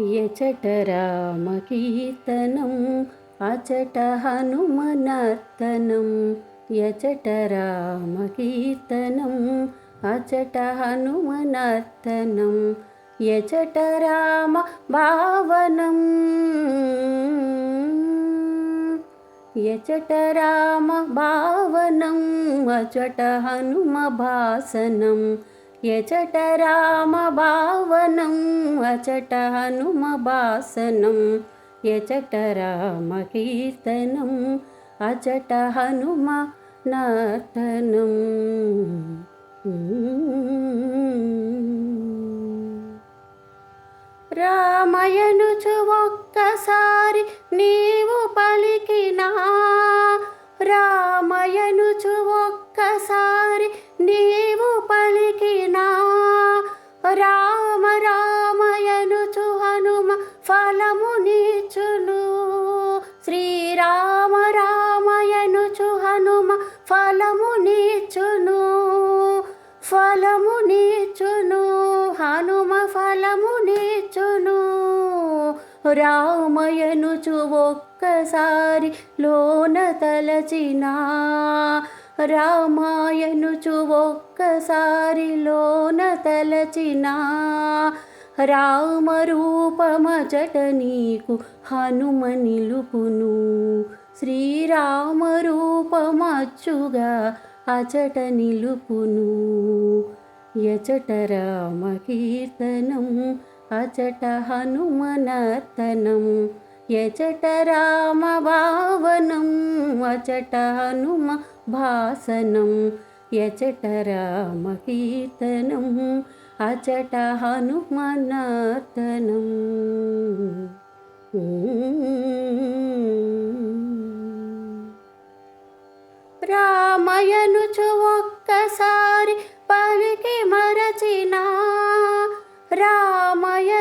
ఎచట రామకీర్తనం అచట హనుమనర్తనం. ఎచట రామకీర్తనం అచట హనుమనర్తనం. ఎచట రామ భావనం. ఎచట రామ భావనం అచట హనుమ భాసనం. యచట రామ భావనం అచట హనుమ భాసనం. యచట రామ కీర్తనం అచట హనుమ నర్తనం. రామయనుచు ఒక్కసారి నీవు పలికినా రామయనుచు ఒక్కసారి నీవు పలికినా రామ రామయనుచు హనుమ ఫలము నీచును శ్రీరామ రామయనుచు హనుమ ఫలము నీచును ఫలము నీచును హనుమ ఫలము నీచును రామయనుచు ఒక్కసారి లోన తలచినా. రామాయనుచు ఒక్కసారి లోన తలచినా రామరూపమచట నీకు హనుమ నిలుపును శ్రీరామ రూపమచ్చుగా అచట నిలుపును యచట రామ కీర్తనం అచట హనుమనర్తనం ఎచట రామ భావనం అచట హనుమ భాసనం. ఎచట రామ కీర్తనం అచట హనుమనర్తనం. రామయనుచు ఒక్కసారి పలికి మరచిన రామయ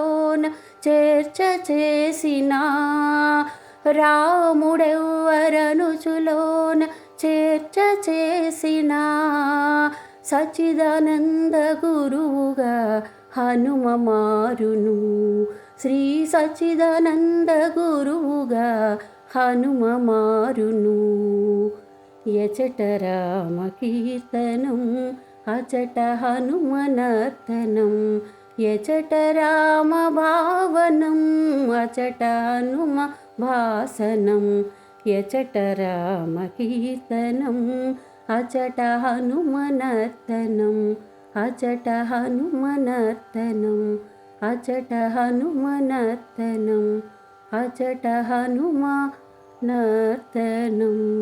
రాముడెవ్వరనుచులోన చేర్చ చేసిన రాముడెవ్వరనుచులోన చేర్చ చేసిన సచిదానంద గురువుగా హనుమ మారును. శ్రీ సచిదానంద గురువుగా హనుమ మారును. ఎచట రామకీర్తనం అచట హనుమనర్తనం యచట రామ భావనం అచట హనుమ భాసనం. యచట రామ కీర్తనం అచట హనుమనర్తనం అచట హనుమనర్తనం అచట హనుమనర్తనం అచట హనుమ నర్తనం.